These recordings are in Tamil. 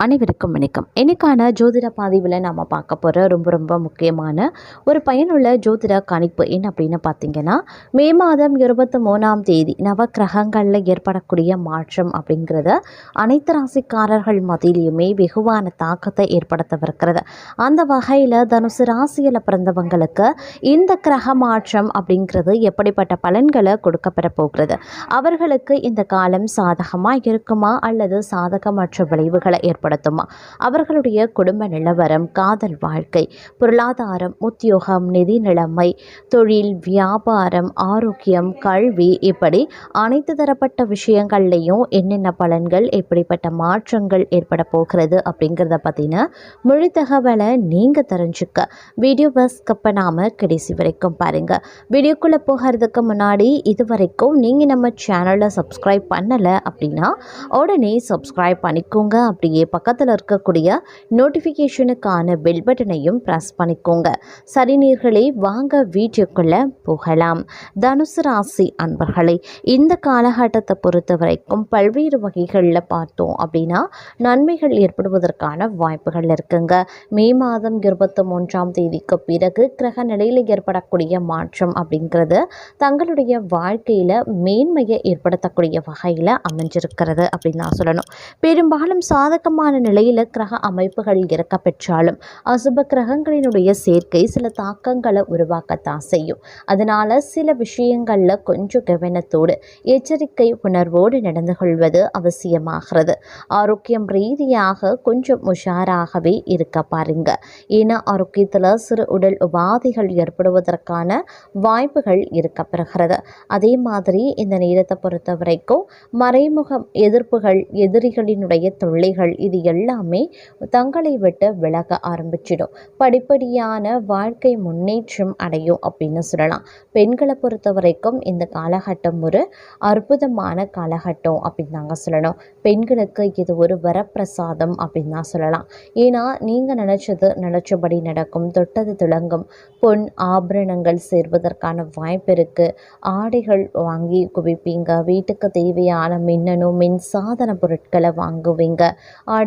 அனைவருக்கும் வணக்கம். இன்னைக்கான ஜோதிட பாதிவில் நாம் பார்க்க போகிற ரொம்ப ரொம்ப முக்கியமான ஒரு பயனுள்ள ஜோதிட கணிப்பு என்ன அப்படின்னு பார்த்தீங்கன்னா மே மாதம் இருபத்தி மூணாம் தேதி நவ கிரகங்களில் ஏற்படக்கூடிய மாற்றம் அப்படிங்கிறத அனைத்து ராசிக்காரர்கள் மத்தியிலையுமே வெகுவான தாக்கத்தை ஏற்படுத்தவிருக்கிறது. அந்த வகையில் தனுசு ராசியில் பிறந்தவங்களுக்கு இந்த கிரக மாற்றம் அப்படிங்கிறது எப்படிப்பட்ட பலன்களை கொடுக்கப்பெற போகிறது? அவர்களுக்கு இந்த காலம் சாதகமாக இருக்குமா? அல்லது சாதகமற்ற விளைவுகளை ஏற்படுத்துமா அவர்களுடைய குடும்ப நிலவரம் காதல் வாழ்க்கை பொருளாதாரம் உத்தியோகம் நிதி நிலைமை தொழில் வியாபாரம் ஆரோக்கியம் கல்வி இப்படி அனைத்து தரப்பட்ட விஷயங்கள்லையும் என்னென்ன பலன்கள் எப்படிப்பட்ட மாற்றங்கள் ஏற்பட போகிறது அப்படிங்கிறத பற்றின முழு தகவலை நீங்கள் தெரிஞ்சுக்க. வீடியோ பஸ் பண்ணாமல் கடைசி வரைக்கும் பாருங்கள் வீடியோக்குள்ளே போகிறதுக்கு முன்னாடி இது வரைக்கும் நீங்கள் நம்ம சேனலை சப்ஸ்கிரைப் பண்ணலை அப்படின்னா உடனே சப்ஸ்கிரைப் பண்ணிக்கோங்க. அப்படியே பக்கத்தில் இருக்கக்கூடிய நோட்டிஃபிகேஷனுக்கான பெல் பட்டனையும் ப்ரெஸ் பண்ணிக்கோங்க. சரி நீர்களே வாங்க வீடியோக்குள்ளே போகலாம். தனுசு ராசி அன்பர்களே இந்த காலகட்டத்தை பொறுத்த வரைக்கும் பல்வேறு வகைகளில் பார்த்தோம் அப்படின்னா நன்மைகள் ஏற்படுவதற்கான வாய்ப்புகள் இருக்குங்க. மே மாதம் இருபத்தி மூன்றாம் தேதிக்கு பிறகு கிரக நிலையில் ஏற்படக்கூடிய மாற்றம் அப்படிங்கிறது தங்களுடைய வாழ்க்கையில் மேன்மையை ஏற்படுத்தக்கூடிய வகையில் அமைஞ்சிருக்கிறது அப்படின்னு நான் சொல்லணும். பெரும்பாலும் சாதகமான நிலையில் கிரக அமைப்புகள் இருக்க பெற்றாலும் அசுப கிரகங்களினுடைய சேர்க்கை சில தாக்கங்களை உருவாக்கத்தான் செய்யும். அதனால் சில விஷயங்களில் கொஞ்சம் கவனத்தோடு எச்சரிக்கை உணர்வோடு நடந்து கொள்வது அவசியமாகிறது. ஆரோக்கியம் ரீதியாக கொஞ்சம் உஷாராகவே இருக்க பாருங்க. ஏன்னா ஆரோக்கியத்தில் சிறு உடல் உபாதைகள் ஏற்படுவதற்கான வாய்ப்புகள் இருக்க பெறுகிறது அதே மாதிரி இந்த நேரத்தை பொறுத்த வரைக்கும் மறைமுக எதிர்ப்புகள் எதிரிகளினுடைய தொல்லைகள் இது எல்லாமே தங்களை விட்டு விலக ஆரம்பிச்சிடும். படிப்படியான வாழ்க்கை முன்னேற்றம் அடையும் அப்படின்னு சொல்லலாம். பெண்களை பொறுத்த வரைக்கும் இந்த காலகட்டம் ஒரு அற்புதமான காலகட்டம் அப்படின்னு தாங்க சொல்லணும். பெண்களுக்கு இது ஒரு வரப்பிரசாதம் அப்படின்னு தான் சொல்லலாம். ஏன்னா நீங்கள் நினச்சது நினச்சபடி நடக்கும் தொட்டது துளங்கும் பொன் ஆபரணங்கள் சேர்வதற்கான வாய்ப்பு இருக்குது ஆடைகள் வாங்கி குவிப்பீங்க. வீட்டுக்கு தேவையான மின்னணு மின்சாதன பொருட்களை வாங்குவீங்க.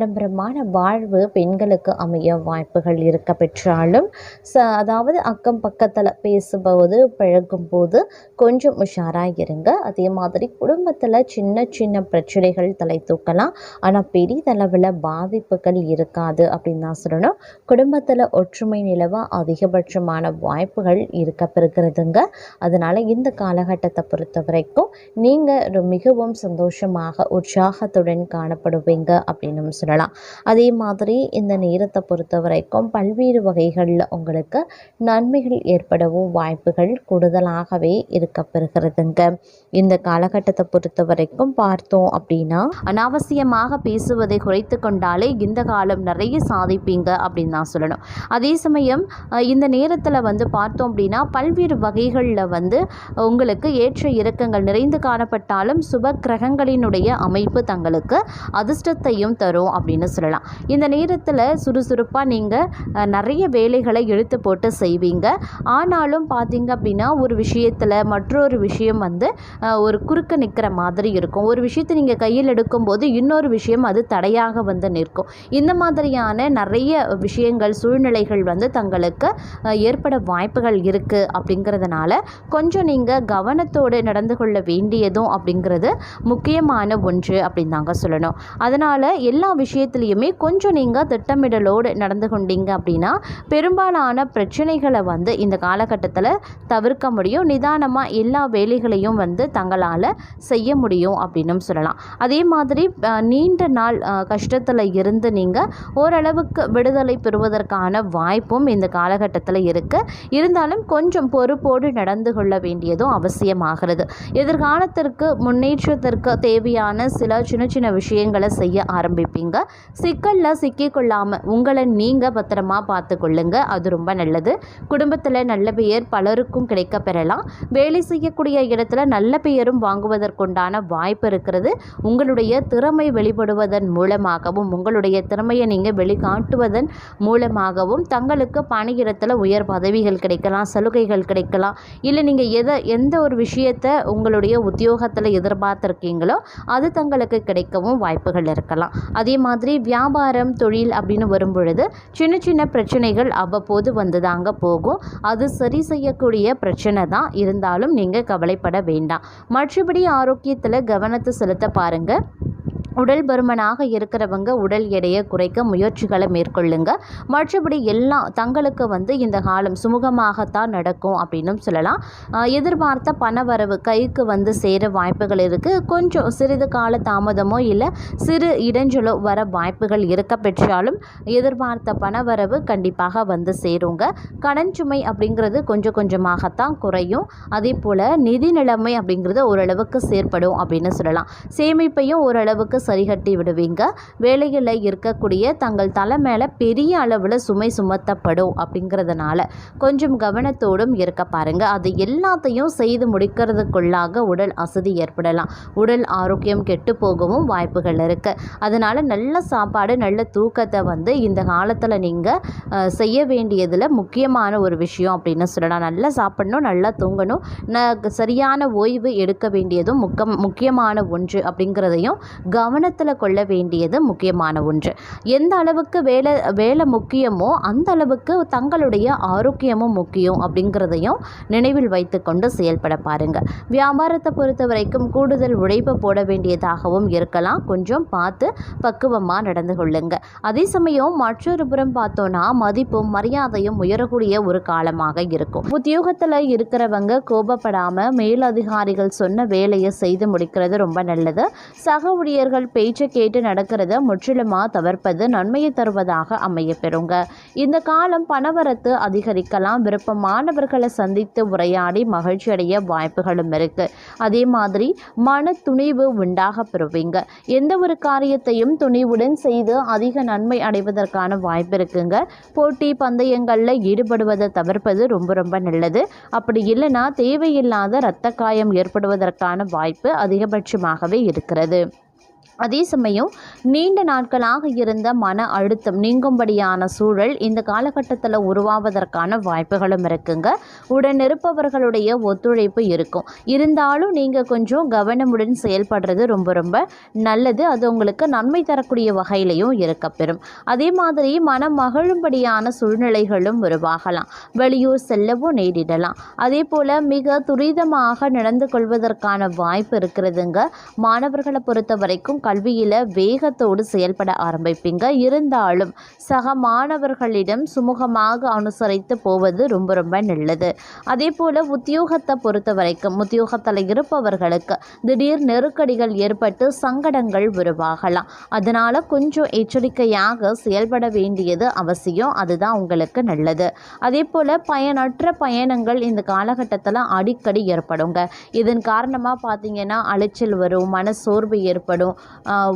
ஆடம்பரமான வாழ்வு பெண்களுக்கு அமைய வாய்ப்புகள் இருக்க பெற்றாலும் ச அதாவது அக்கம் பக்கத்தில் பேசும்போது பழகும்போது கொஞ்சம் உஷாராக இருங்க. அதே மாதிரி குடும்பத்தில் சின்ன சின்ன பிரச்சனைகள் தலை தூக்கலாம். ஆனால் பெரிதளவில் பாதிப்புகள் இருக்காது அப்படின்னு தான் சொல்லணும். குடும்பத்தில் ஒற்றுமை நிலவ அதிகபட்சமான வாய்ப்புகள் இருக்க பெறுகிறதுங்க. அதனால் இந்த காலகட்டத்தை பொறுத்த வரைக்கும் நீங்கள் மிகவும் சந்தோஷமாக உற்சாகத்துடன் காணப்படுவீங்க அப்படின்னு சொல்லலாம். அதே மாதிரி இந்த நேரத்தை பொறுத்த வரைக்கும் பல்வேறு வகைகளில் உங்களுக்கு நன்மைகள் ஏற்படவும் வாய்ப்புகள் கூடுதலாகவே இருக்க பெறுகிறதுங்க இந்த காலகட்டத்தை பொறுத்த வரைக்கும் பார்த்தோம் அப்படின்னா அனாவசியமாக பேசுவதை குறைத்து கொண்டாலே இந்த காலம் நிறைய சாதிப்பீங்க அப்படின்னு தான் சொல்லணும். அதே சமயம் இந்த நேரத்தில் வந்து பார்த்தோம் அப்படின்னா பல்வேறு வகைகளில் வந்து உங்களுக்கு ஏற்ற இறக்கங்கள் நிறைந்து காணப்பட்டாலும் சுப கிரகங்களினுடைய அமைப்பு தங்களுக்கு அதிர்ஷ்டத்தையும் தரும். அப்படின்னு சொல்லலாம். இந்த நேரத்தில் சுறுசுறுப்பாக நீங்கள் நிறைய வேலைகளை இழுத்து போட்டு செய்வீங்க. ஆனாலும் பார்த்தீங்க அப்படின்னா ஒரு விஷயத்தில் மற்றொரு விஷயம் வந்து ஒரு குறுக்க நிற்கிற மாதிரி இருக்கும். ஒரு விஷயத்தை நீங்கள் கையில் எடுக்கும்போது இன்னொரு விஷயம் அது தடையாக வந்து நிற்கும். இந்த மாதிரியான நிறைய விஷயங்கள் சூழ்நிலைகள் வந்து தங்களுக்கு ஏற்பட வாய்ப்புகள் இருக்குது அப்படிங்கிறதுனால கொஞ்சம் நீங்கள் கவனத்தோடு நடந்து கொள்ள வேண்டியதும் அப்படிங்கிறது முக்கியமான ஒன்று அப்படின்னு தாங்க சொல்லணும். அதனால் எல்லா விஷயத்துலையுமே கொஞ்சம் நீங்கள் திட்டமிடலோடு நடந்து கொண்டீங்க அப்படின்னா பெரும்பாலான பிரச்சனைகளை வந்து இந்த காலகட்டத்தில் தவிர்க்க முடியும். நிதானமாக எல்லா வேலைகளையும் வந்து தங்களால் செய்ய முடியும் அப்படின்னும் சொல்லலாம். அதே மாதிரி நீண்ட நாள் கஷ்டத்தில் இருந்து நீங்கள் ஓரளவுக்கு விடுதலை பெறுவதற்கான வாய்ப்பும் இந்த காலகட்டத்தில் இருக்குது இருந்தாலும் கொஞ்சம் பொறுப்போடு நடந்து கொள்ள வேண்டியதும் அவசியமாகிறது. எதிர்காலத்திற்கு முன்னேற்றத்திற்கு தேவையான சில சின்ன சின்ன விஷயங்களை செய்ய ஆரம்பிப்பீங்க. சிக்கலில் சிக்கிக்கொள்ளாமல் உங்களை நீங்கள் பத்திரமா பார்த்துக்கொள்ளுங்க அது ரொம்ப நல்லது. குடும்பத்தில் நல்ல பெயர் பலருக்கும் கிடைக்க பெறலாம். வேலை செய்யக்கூடிய இடத்துல நல்ல பெயரும் வாங்குவதற்குண்டான வாய்ப்பு இருக்கிறது. உங்களுடைய திறமை வெளிப்படுவதன் மூலமாகவும் உங்களுடைய திறமையை நீங்கள் வெளிக்காட்டுவதன் மூலமாகவும் தங்களுக்கு பணியிடத்தில் உயர் பதவிகள் கிடைக்கலாம் சலுகைகள் கிடைக்கலாம். இல்லை நீங்கள் எதை எந்த ஒரு விஷயத்தை உங்களுடைய உத்தியோகத்தில் எதிர்பார்த்துருக்கீங்களோ அது தங்களுக்கு கிடைக்கவும் வாய்ப்புகள் இருக்கலாம். அதே மாதிரி வியாபாரம் தொழில் அப்படின்னு வரும்பொழுது சின்ன சின்ன பிரச்சனைகள் அவ்வப்போது வந்து தாங்க போகும். அது சரி செய்யக்கூடிய பிரச்சனை தான். இருந்தாலும் நீங்கள் கவலைப்பட வேண்டாம். மற்றபடி ஆரோக்கியத்தில் கவனத்தை செலுத்த பாருங்கள் உடல் பருமனாக இருக்கிறவங்க உடல் எடையை குறைக்க முயற்சிகளை மேற்கொள்ளுங்க. மற்றபடி எல்லாம் தங்களுக்கு வந்து இந்த காலம் சுமூகமாகத்தான் நடக்கும் அப்படின்னும் சொல்லலாம். எதிர்பார்த்த பணவரவு கைக்கு வந்து சேர வாய்ப்புகள் இருக்குது கொஞ்சம் சிறிது கால தாமதமோ இல்லை சிறு இடைஞ்சலோ வர வாய்ப்புகள் இருக்க பெற்றாலும் எதிர்பார்த்த பணவரவு கண்டிப்பாக வந்து சேருங்க. கடன் சுமை அப்படிங்கிறது கொஞ்சம் கொஞ்சமாகத்தான் குறையும். அதே போல் நிதி நிலைமை அப்படிங்கிறது ஓரளவுக்கு சேர்ப்படும் அப்படின்னு சொல்லலாம். சேமிப்பையும் ஓரளவுக்கு சரிகட்டி விடுவீங்க. வேலையில் இருக்கக்கூடிய தங்கள் தலை மேலே பெரிய அளவில் சுமை சுமத்தப்படும் அப்படிங்கிறதுனால கொஞ்சம் கவனத்தோடும் இருக்க பாருங்க. அது எல்லாத்தையும் செய்து முடிக்கிறதுக்குள்ளாக உடல் அசதி ஏற்படலாம். உடல் ஆரோக்கியம் கெட்டு போகவும் வாய்ப்புகள் இருக்குது அதனால் நல்ல சாப்பாடு நல்ல தூக்கத்தை வந்து இந்த காலத்தில் நீங்கள் செய்ய வேண்டியதில் முக்கியமான ஒரு விஷயம் அப்படின்னு சொல்லலாம். நல்லா சாப்பிடணும் நல்லா தூங்கணும். ந சரியான ஓய்வு எடுக்க வேண்டியதும் முக்கம் முக்கியமான ஒன்று அப்படிங்கிறதையும் கவனத்தில் கொள்ள வேண்டியது முக்கியமான ஒன்று. எந்த அளவுக்கு வேலை வேலை முக்கியமோ அந்த அளவுக்கு தங்களுடைய ஆரோக்கியமும் முக்கியம் அப்படிங்கிறதையும் நினைவில் வைத்துக்கொண்டு செயல்பட பாருங்க. வியாபாரத்தை பொறுத்த வரைக்கும் கூடுதல் உழைப்பு போட வேண்டியதாகவும் இருக்கலாம். கொஞ்சம் பார்த்து பக்குவமாக நடந்து கொள்ளுங்க. அதே சமயம் மற்றொரு புறம் பார்த்தோன்னா மதிப்பும் மரியாதையும் உயரக்கூடிய ஒரு காலமாக இருக்கும். உத்தியோகத்தில் இருக்கிறவங்க கோபப்படாமல் மேலதிகாரிகள் சொன்ன வேலையை செய்து முடிக்கிறது ரொம்ப நல்லது. சக ஊழியர்கள் பேச்சை கேட்டு நடக்கிறத முற்றிலுமாக தவிர்ப்பது நன்மையை தருவதாக அமைய பெறுங்க. இந்த காலம் பணவரத்து அதிகரிக்கலாம். விருப்பமானவர்களை சந்தித்து உரையாடி மகிழ்ச்சி அடைய வாய்ப்புகளும் இருக்கு. அதே மாதிரி மன துணிவு உண்டாக பெறுவீங்க. எந்த ஒரு காரியத்தையும் துணிவுடன் செய்து அதிக நன்மை அடைவதற்கான வாய்ப்பு இருக்குங்க. போட்டி பந்தயங்களில் ஈடுபடுவதை தவிர்ப்பது ரொம்ப ரொம்ப நல்லது. அப்படி இல்லைன்னா தேவையில்லாத இரத்த காயம் ஏற்படுவதற்கான வாய்ப்பு அதிகபட்சமாகவே இருக்கிறது. அதே சமயம் நீண்ட நாட்களாக இருந்த மன அழுத்தம் நீங்கும்படியான சூழல் இந்த காலகட்டத்தில் உருவாவதற்கான வாய்ப்புகளும் இருக்குங்க. உடன் இருப்பவர்களுடைய ஒத்துழைப்பு இருக்கும். இருந்தாலும் நீங்கள் கொஞ்சம் கவனமுடன் செயல்படுறது ரொம்ப ரொம்ப நல்லது. அது உங்களுக்கு நன்மை தரக்கூடிய வகையிலையும் இருக்கப்பெறும் அதே மாதிரி மனம் மகிழும்படியான சூழ்நிலைகளும் உருவாகலாம். வெளியூர் செல்லவும் நேரிடலாம். அதே போல் மிக துரிதமாக நடந்து கொள்வதற்கான வாய்ப்பு இருக்கிறதுங்க. மாணவர்களை பொறுத்த வரைக்கும் கல்வியில் வேகத்தோடு செயல்பட ஆரம்பிப்பீங்க. இருந்தாலும் சக மாணவர்களிடம் சுமூகமாக அனுசரித்து போவது ரொம்ப ரொம்ப நல்லது. அதே போல் உத்தியோகத்தை பொறுத்த வரைக்கும் உத்தியோகத்தில் இருப்பவர்களுக்கு திடீர் நெருக்கடிகள் ஏற்பட்டு சங்கடங்கள் உருவாகலாம். அதனால் கொஞ்சம் எச்சரிக்கையாக செயல்பட வேண்டியது அவசியம். அதுதான் உங்களுக்கு நல்லது. அதே போல் பயனற்ற பயணங்கள் இந்த காலகட்டத்தில் அடிக்கடி ஏற்படுங்க. இதன் காரணமாக பார்த்தீங்கன்னா அலைச்சல் வரும் மன சோர்வு ஏற்படும்.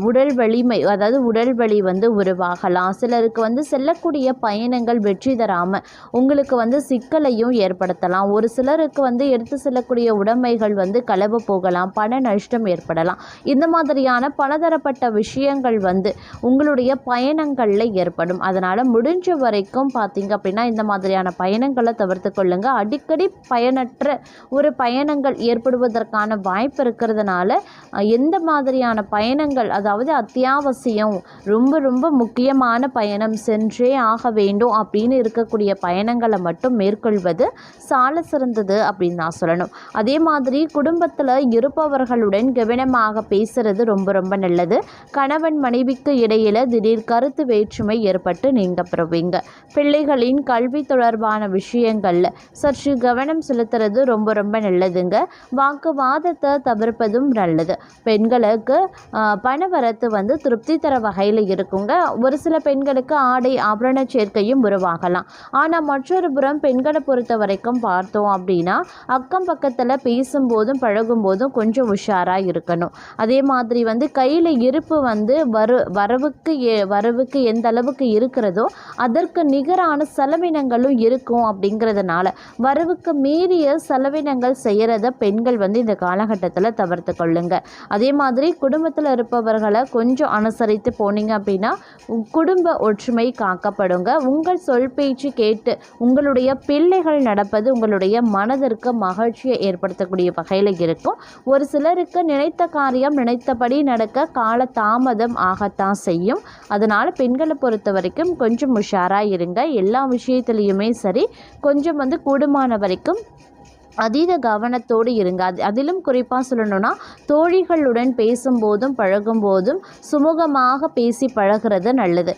உடல் வலிமை அதாவது உடல் வலி வந்து உருவாகலாம். சிலருக்கு வந்து செல்லக்கூடிய பயணங்கள் வெற்றி தராமல் உங்களுக்கு வந்து சிக்கலையும் ஏற்படுத்தலாம். ஒரு சிலருக்கு வந்து எடுத்து செல்லக்கூடிய உடைமைகள் வந்து கலவு போகலாம் பண நஷ்டம் ஏற்படலாம். இந்த மாதிரியான பலதரப்பட்ட விஷயங்கள் வந்து உங்களுடைய பயணங்களில் ஏற்படும். அதனால் முடிஞ்ச வரைக்கும் பார்த்திங்க அப்படின்னா இந்த மாதிரியான பயணங்களை தவிர்த்து கொள்ளுங்கள் அடிக்கடி பயனற்ற ஒரு பயணங்கள் ஏற்படுவதற்கான வாய்ப்பு இருக்கிறதுனால எந்த மாதிரியான பயணங்கள் அதாவது அத்தியாவசியம் ரொம்ப ரொம்ப முக்கியமான பயணம் சென்றே ஆக வேண்டும் அப்படின்னு இருக்கக்கூடிய பயணங்களை மட்டும் மேற்கொள்வது சால சிறந்தது அப்படின்னு நான் சொல்லணும். அதே மாதிரி குடும்பத்தில் இருப்பவர்களுடன் கவனமாக பேசுறது ரொம்ப ரொம்ப நல்லது. கணவன் மனைவிக்கு இடையில திடீர் கருத்து வேற்றுமை ஏற்பட்டு நீங்க பெறுவீங்க. பிள்ளைகளின் கல்வி தொடர்பான விஷயங்கள்ல சற்று கவனம் செலுத்துறது ரொம்ப ரொம்ப நல்லதுங்க. வாக்குவாதத்தை தவிர்ப்பதும் நல்லது. பெண்களுக்கு பணவரத்து வந்து திருப்தி தர வகையில் இருக்குங்க. ஒரு சில பெண்களுக்கு ஆடை ஆபரண சேர்க்கையும் உருவாகலாம். ஆனால் மற்றொரு புறம் பெண்களை பொறுத்த வரைக்கும் பார்த்தோம் அப்படின்னா அக்கம் பக்கத்தில் பேசும்போதும் பழகும்போதும் கொஞ்சம் உஷாராக இருக்கணும். அதே மாதிரி வந்து கையில் இருப்பு வந்து வரு வரவுக்கு எ- வரவுக்கு எந்த அளவுக்கு இருக்கிறதோ அதற்கு நிகரான செலவினங்களும் இருக்கும் அப்படிங்கிறதுனால வரவுக்கு மீறிய செலவினங்கள் செய்கிறத பெண்கள் வந்து இந்த காலகட்டத்தில் தவிர்த்து கொள்ளுங்க. அதே மாதிரி குடும்பத்தில் இருப்பவர்களை கொஞ்சம் அனுசரித்து போனீங்க அப்படின்னா குடும்ப ஒற்றுமை காக்கப்படுங்க. உங்கள் சொல் பேச்சு கேட்டு உங்களுடைய பிள்ளைகள் நடப்பது உங்களுடைய மனதிற்கு மகிழ்ச்சியை ஏற்படுத்தக்கூடிய வகையில் இருக்கும். ஒரு சிலருக்கு நினைத்த காரியம் நினைத்தபடி நடக்க கால தாமதம் ஆகத்தான் செய்யும். அதனால் பெண்களை பொறுத்த வரைக்கும் கொஞ்சம் உஷாராக இருங்க. எல்லா விஷயத்துலேயுமே சரி கொஞ்சம் வந்து கூடுமான வரைக்கும் அதீத கவனத்தோடு இருங்க. அது அதிலும் குறிப்பாக சொல்லணும்னா தோழிகளுடன் பேசும்போதும் பழகும்போதும் சுமூகமாக பேசி பழகுறது நல்லது.